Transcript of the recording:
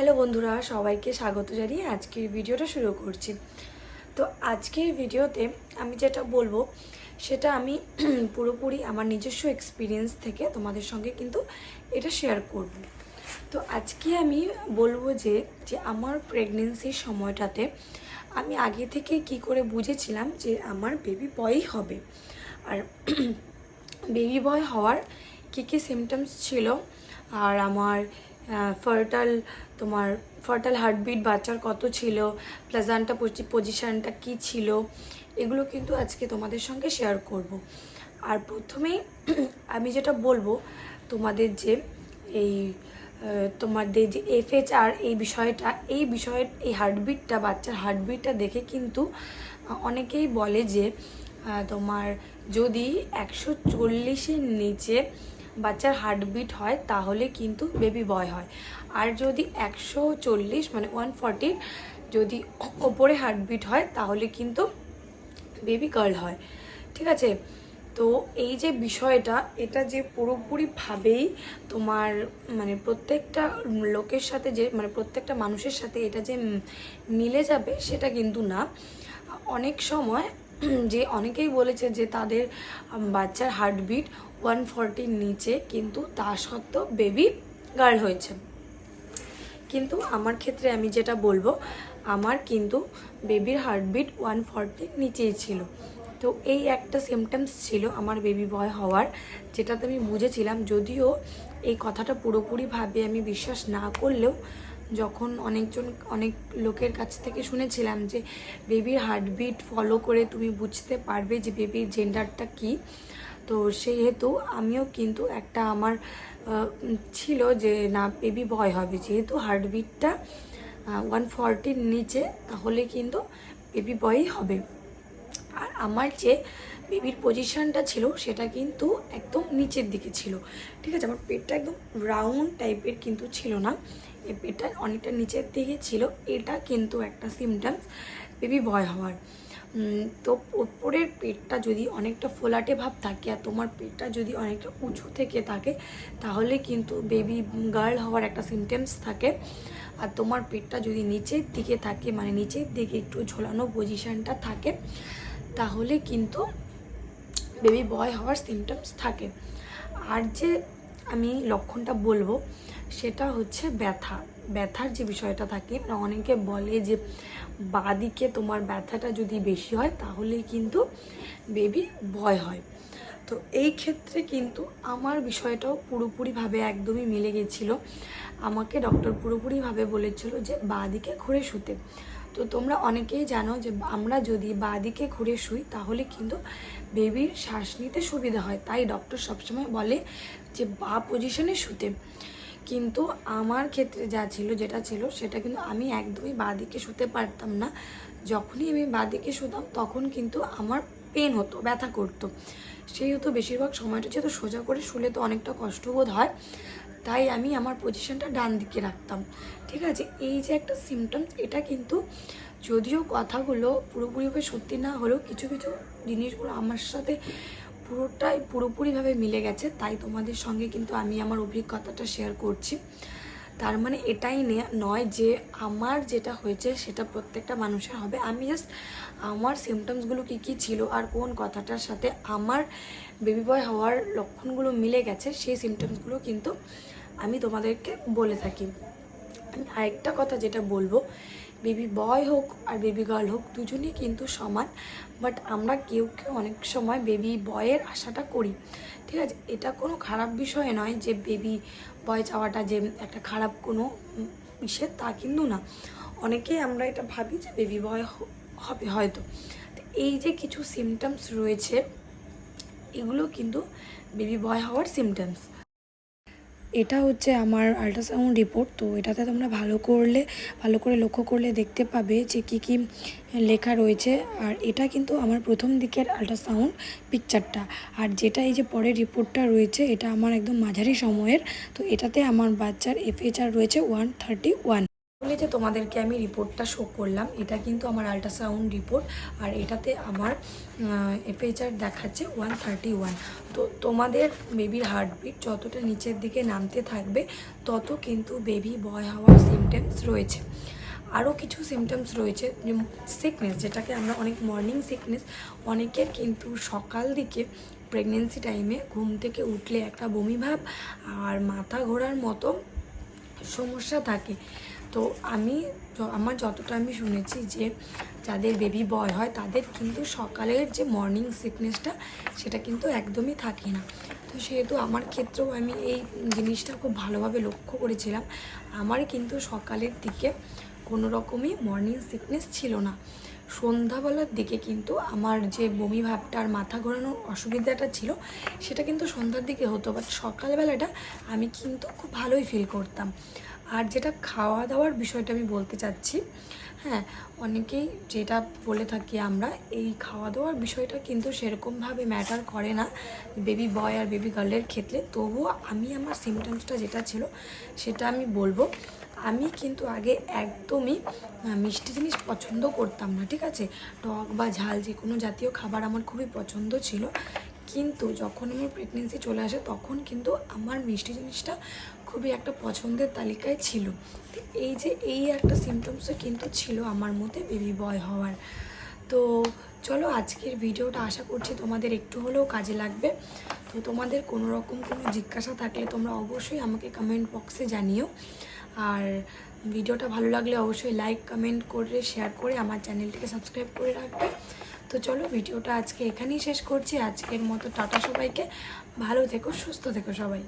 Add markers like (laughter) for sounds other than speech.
Hello বন্ধুরা, সবাইকে স্বাগত জানিয়ে আজকের ভিডিওটা শুরু করছি। তো আজকের ভিডিওতে আমি যেটা বলব, সেটা আমি (clears throat) পুরোপুরি আমার নিজস্ব এক্সপিরিয়েন্স থেকে তোমাদের সঙ্গে কিন্তু এটা শেয়ার করব। তো আজকে আমি বলব যে যে আমার প্রেগনেন্সির সময়টাতে আমি আগে থেকে কি করে বুঝেছিলাম যে আমার বেবি বয়ই হবে। আর (clears throat) বেবি বয় হওয়ার কী কী সিমটমস ছিল? আর আমার ফার্টাল তোমার ফার্টাল হার্টবিট বাচ্চার কত ছিল প্লাজান্টা পজিশানটা কি ছিল, এগুলো কিন্তু আজকে তোমাদের সঙ্গে শেয়ার করব। আর প্রথমেই (clears throat) আমি যেটা বলব, তোমাদের যে এই তোমাদের যে এফএচআর এই বিষয়টা, এই বিষয়ের, এই হার্টবিটটা বাচ্চার হার্টবিটটা দেখে কিন্তু অনেকেই বলে যে তোমার যদি একশো চল্লিশের নিচে বাচ্চার হার্টবিট হয়, তাহলে কিন্তু বেবি বয় হয়। আর যদি একশো চল্লিশ মানে ওয়ান ফর্টির যদি ওপরে হার্টবিট হয়, তাহলে কিন্তু বেবি গার্ল হয়। ঠিক আছে? তো এই যে বিষয়টা, এটা যে পুরোপুরিভাবেই তোমার মানে প্রত্যেকটা লোকের সাথে যে মানে প্রত্যেকটা মানুষের সাথে এটা যে মিলে যাবে, সেটা কিন্তু না। অনেক সময় যে অনেকেই বলেছে যে তাদের বাচ্চার হার্টবিট ওয়ান ফর্টির নিচে, কিন্তু তা সত্ত্বেও বেবি গার্ল হয়েছে। কিন্তু আমার ক্ষেত্রে আমি যেটা বলব, আমার কিন্তু বেবির হার্টবিট ওয়ান ফর্টির নিচেই ছিল। তো এই একটা সিমটমস ছিল আমার বেবি বয় হওয়ার, যেটাতে আমি বুঝেছিলাম, যদিও এই কথাটা পুরোপুরিভাবে আমি বিশ্বাস না করলেও যখন অনেকজন, অনেক লোকের কাছ থেকে শুনেছিলাম যে বেবির হার্টবিট ফলো করে তুমি বুঝতে পারবে যে বেবির জেন্ডারটা কী। তো সেহেতু আমিও কিন্তু একটা আমার ছিল যে না বেবি ভয় হবে। যেহেতু হার্টবিটটা ওয়ান ফর্টির নিচে, তাহলে কিন্তু বেবি বয়ই হবে। আর আমার যে বেবির পজিশনটা ছিল, সেটা কিন্তু একদম নিচের দিকে ছিল। ঠিক আছে, আমার পেটটা একদম রাউন্ড টাইপের কিন্তু ছিল না। এই অনেকটা নিচের দিকে ছিল। এটা কিন্তু একটা সিমটমস বেবি ভয় হওয়ার। তো ওপরের পেটটা যদি অনেকটা ফোলাটে ভাব থাকে আর তোমার পেটটা যদি অনেকটা উঁচু থেকে থাকে, তাহলে কিন্তু বেবি গার্ল হওয়ার একটা সিমটমস থাকে। আর তোমার পেটটা যদি নিচের দিকে থাকে মানে নিচের দিকে একটু ঝোলানো পজিশনটা থাকে, তাহলে কিন্তু বেবি বয় হওয়ার সিমটমস থাকে। আর যে আমি লক্ষণটা বলব সেটা হচ্ছে ব্যথা। ব্যথার যে বিষয়টা থাকে মানে অনেকে বলে যে, বাদিকে তোমার ব্যথাটা যদি বেশি হয়, তাহলে কিন্তু বেবি ভয় হয়। তো এই ক্ষেত্রে কিন্তু আমার বিষয়টাও পুরোপুরিভাবে একদমই মিলে গেছিল। আমাকে ডক্টর পুরোপুরিভাবে বলেছিল যে, বাদিকে ঘুরে শুতে। তো তোমরা অনেকেই জানো যে, আমরা যদি বাদিকে ঘুরে শুই, তাহলে কিন্তু বেবির শ্বাস নিতে সুবিধা হয়। তাই ডক্টর সবসময় বলে যে, বা পজিশনে শুতে। কিন্তু আমার ক্ষেত্রে যা ছিল, যেটা ছিল, সেটা কিন্তু আমি একদমই বাদিকে শুতে পারতাম না। যখনই আমি বাদিকে শুতাম, তখন কিন্তু আমার পেন হতো, ব্যথা করতো। সেই হতো বেশিরভাগ সময়টা, যেহেতু সোজা করে শুলে তো অনেকটা কষ্টবোধ হয়, তাই আমি আমার পজিশনটা ডান দিকে রাখতাম। ঠিক আছে? এই যে একটা সিমটমস এটা কিন্তু যদিও কথাগুলো পুরোপুরিভাবে সত্যি না হলেও কিছু কিছু জিনিসগুলো আমার সাথে পুরোটাই পুরোপুরিভাবে মিলে গেছে, তাই তোমাদের সঙ্গে কিন্তু আমি আমার অভিজ্ঞতাটা শেয়ার করছি। তার মানে এটাই নয় যে আমার যেটা হয়েছে সেটা প্রত্যেকটা মানুষের হবে। আমি জাস্ট আমার সিমটমসগুলো কী কী ছিল আর কোন কথাটার সাথে আমার বেবি বয় হওয়ার লক্ষণগুলো মিলে গেছে, সেই সিমটমসগুলো কিন্তু আমি তোমাদেরকে বলে থাকি। আমি আরেকটা কথা যেটা বলব বেবি বয় হোক আর বেবি গার্ল হোক, দুজনেই কিন্তু সমান। বাট আমরা কেউ কেউ অনেক সময় বেবি বয়ের আশাটা করি। ঠিক আছে? এটা কোনো খারাপ বিষয় নয় যে বেবি বয় চাওয়াটা যে একটা খারাপ কোনো ইসে তা কিন্তু না। অনেকেই আমরা এটা ভাবি যে বেবি বয় হবে হয়তো। এই যে কিছু সিমটমস রয়েছে, এগুলো কিন্তু বেবি বয় হওয়ার সিমটমস এটা হচ্ছে আমার আল্ট্রাসাউন্ড রিপোর্ট তো এটাতে তোমরা ভালো করলে, ভালো করে লক্ষ্য করলে দেখতে পাবে যে কী কী লেখা রয়েছে। আর এটা কিন্তু আমার প্রথম দিকের আল্ট্রাসাউন্ড পিকচারটা আর যেটা এই যে পরের রিপোর্টটা রয়েছে, এটা আমার একদম মাঝারি সময়ের, তো এটাতে আমার বাচ্চার এফএচআর রয়েছে ওয়ান থার্টি ওয়ান যে তোমাদেরকে আমি রিপোর্টটা শো করলাম, এটা কিন্তু আমার আল্ট্রাসাউন্ড রিপোর্ট আর এটাতে আমার এফএইচআর দেখাচ্ছে ওয়ান থার্টি ওয়ান তো তোমাদের বেবির হার্টবিট যতটা নিচের দিকে নামতে থাকবে, তত কিন্তু বেবি বয় হওয়ার সিমটেমস রয়েছে। আরও কিছু সিমটমস রয়েছে সিকনেস যেটাকে আমরা অনেক মর্নিং সিকনেস অনেকের কিন্তু সকাল দিকে প্রেগনেন্সি টাইমে ঘুম থেকে উঠলে একটা বমি ভাব, আর মাথা ঘোরার মতো সমস্যা থাকে। তো আমি আমার যতটা আমি শুনেছি যে যাদের বেবি বয় হয়, তাদের কিন্তু সকালের যে মর্নিং সিকনেসটা সেটা কিন্তু একদমই থাকে না। তো সেহেতু আমার ক্ষেত্রেও আমি এই জিনিসটা খুব ভালোভাবে লক্ষ্য করেছিলাম। আমার কিন্তু সকালের দিকে কোনো রকমই মর্নিং সিকনেস ছিল না। সন্ধ্যাবেলার দিকে কিন্তু আমার যে বমি ভাবটা আর মাথা ঘোরানোর অসুবিধাটা ছিল, সেটা কিন্তু সন্ধ্যার দিকে হতো। বাট সকালবেলাটা আমি কিন্তু খুব ভালোই ফিল করতাম। আর যেটা খাওয়া দাওয়ার বিষয়টা আমি বলতে চাচ্ছি হ্যাঁ অনেকেই যেটা বলে থাকি আমরা, এই খাওয়া দাওয়ার বিষয়টা কিন্তু সেরকমভাবে ম্যাটার করে না বেবি বয় আর বেবি গার্লের ক্ষেত্রে। তবুও আমি আমার সিমটমসটা যেটা ছিল সেটা আমি বলব। আমি কিন্তু আগে একদমই মিষ্টি জিনিস পছন্দ করতাম না, ঠিক আছে? টক বা ঝাল যে কোনো জাতীয় খাবার আমার খুবই পছন্দ ছিল। কিন্তু যখন আমার প্রেগনেন্সি চলে আসে তখন কিন্তু আমার মিষ্টি জিনিসটা খুবই একটা পছন্দের তালিকায় ছিল। এই যে এই একটা সিমটমসও কিন্তু ছিল আমার মধ্যে বেবি বয় হওয়ার। তো চলো আজকের ভিডিওটা আশা করছি তোমাদের একটু হলেও কাজে লাগবে। তো তোমাদের কোনো রকম কোনো জিজ্ঞাসা থাকলে তোমরা অবশ্যই আমাকে কমেন্ট বক্সে জানিও। আর ভিডিওটা ভালো লাগলে অবশ্যই লাইক কমেন্ট করে শেয়ার করে আমার চ্যানেলটিকে সাবস্ক্রাইব করে রাখবে। তো চলো ভিডিওটা আজকে এখানেই শেষ করছি। আজকের মতো টাটা সবাইকে। ভালো থেকো, সুস্থ থেকো সবাই।